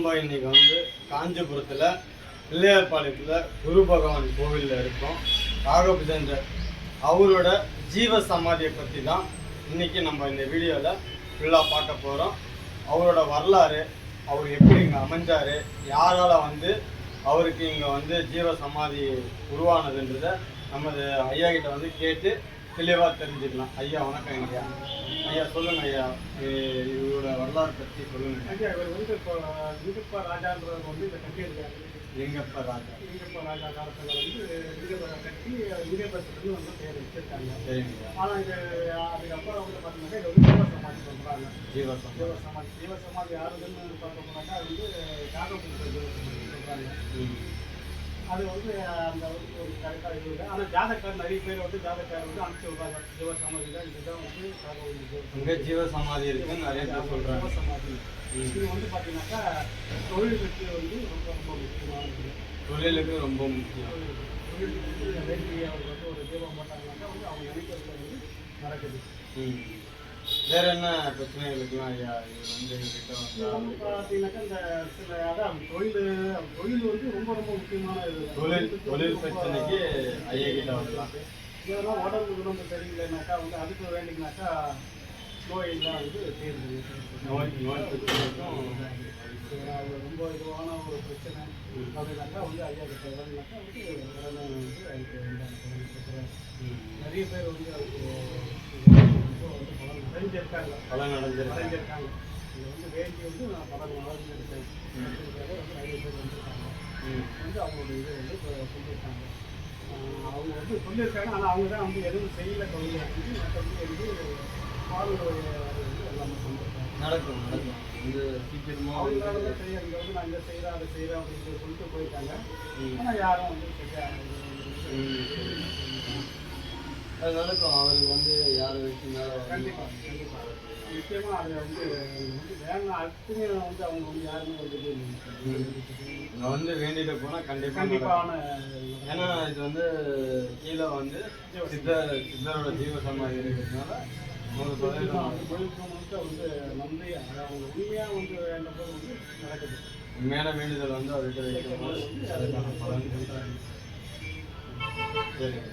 நம்ம இன்னைக்கு வந்து காஞ்சிபுரத்தில் பிள்ளையார்பாளையத்தில் குரு பகவான் கோவிலில் இருக்கோம். ராகபுஜேந்தர் அவரோட ஜீவ சமாதியை பற்றி தான் இன்னைக்கு நம்ம இந்த வீடியோவில் ஃபுல்லாக பார்க்க போகிறோம் அவரோட வரலாறு அவர் எப்படி இங்கே அமைஞ்சார் யாரால் வந்து அவருக்கு இங்கே வந்து ஜீவ சமாதி உருவானதுன்றதை நமது ஐயா கிட்ட வந்து கேட்டு தெளிவாக தெரிஞ்சுக்கலாம். ஐயா வணக்கம் ஐயா. ஐயா சொல்லுங்க ஐயா. இவரோட வரலாறு பற்றி சொல்லுங்க ஐயா, இவர் வந்து இப்போ லிங்கப்ப ராஜான்றவர் வந்து இதை கட்டியிருக்காரு லிங்கப்ப ராஜா. லிங்கப்ப ராஜா காலத்தில் வந்து லிங்கப்ப கட்டி லிங்கபசத்துக்கு வந்து பேர் வச்சிருக்காங்க. சரிங்க ஆனால் இது அதுக்கப்புறம் வந்து பார்த்தீங்கன்னாக்கா இது ஜீவ சமாதி சொல்கிறாங்க ஜீவ ஜீவ சமாதி. ஜீவ சமாதி யாருதுன்னு பார்த்தோம்னாக்கா அது வந்து காகபுத்தர் சொல்கிறாங்க. அது வந்து அந்த ஒரு கரெக்டாக இல்லை ஆனால் ஜாதகர் நிறைய பேர் வந்து ஜாதகர் வந்து அனுப்பிச்சு விடுறாங்க ஜீவ சமாதி தான் இதுதான் வந்து இங்கே ஜீவ சமாதி இருக்குன்னு நிறைய பேர் சொல்கிறாங்க ஜீவ சமாதி இது வந்து பார்த்தீங்கன்னாக்கா தொழில் வெற்றி வந்து ரொம்ப ரொம்ப முக்கியமானது தொழிலுக்கு ரொம்ப முக்கியம். தொழில் வெற்றி வேண்டி அவங்க வந்து ஒரு தீபம் போட்டாங்கன்னாக்கா வந்து அவங்க நினைக்கிறது வந்து நடக்குது. வேற என்ன பிரச்சனைகளுக்குலாம் ஐயா இது வந்து எங்ககிட்ட வந்து பார்த்தீங்கன்னாக்கா இந்த சில அதான் தொழில் தொழில் வந்து ரொம்ப ரொம்ப முக்கியமான இது. தொழில் தொழில் பிரச்சனைக்கு ஐயா கிட்ட வரலாம். இதெல்லாம் உடம்பு உடம்பு சரியில்லைனாக்கா வந்து அதுக்கு வேண்டிங்கனாக்கா நோய் எல்லாம் வந்து தீர்வு நோய் நோய் பிரச்சனைக்கும் ரொம்ப இதுவான ஒரு பிரச்சனை. அப்படின்னாக்கா வந்து ஐயா கிட்ட வரணுனாக்கா வந்து உடனே வந்து அதுக்கு. நிறைய பேர் வந்து அதுக்கு அடைஞ்சிருக்காங்க பலன் அடைஞ்சிருக்காங்க அடைஞ்சிருக்காங்க இது வந்து வேண்டி வந்து நான் பலன் அடைஞ்சிருக்கேன் வந்து நிறைய பேர் வந்திருக்காங்க. வந்து அவங்களோட இதை வந்து சொல்லியிருக்காங்க. அவங்க வந்து சொல்லியிருக்காங்க ஆனால் அவங்க தான் வந்து எதுவும் செய்யல தொழில் வந்து மற்றபடி வந்து பாலுடைய வந்து எல்லாமே நடக்கும் நடக்கும். வந்து சீக்கிரமா அவங்களால வந்து தான் செய்ய இங்கே வந்து நான் இதை செய்கிறேன் அதை செய்கிறேன் அப்படின்னு சொல்லிட்டு போயிருக்காங்க ம். ஆனால் யாரும் வந்து சரியா ம். அது நடக்கும். அவருக்கு வந்து யாரை வச்சு மேலே கண்டிப்பாக கண்டிப்பாக நிச்சயமாக அதை வந்து வேணும் அடுத்துமே வந்து அவங்க வந்து யாருமே வந்து இங்க வந்து வேண்டிட்டு போனால் கண்டிப்பாக. கண்டிப்பான ஏன்னா இது வந்து கீழே வந்து சித்தர் சித்தரோட ஜீவ சமாதி இருக்கிறதுனால சதவீதம் தொழில்நுட்பம் வந்து வந்து நம்பி அவங்க உண்மையாக வந்து வேண்டப்போ வந்து நடக்குது உண்மையான வேண்டுதல் வந்து அவர்கிட்ட வைக்கும்போது அதுக்கான பலன் சரிங்க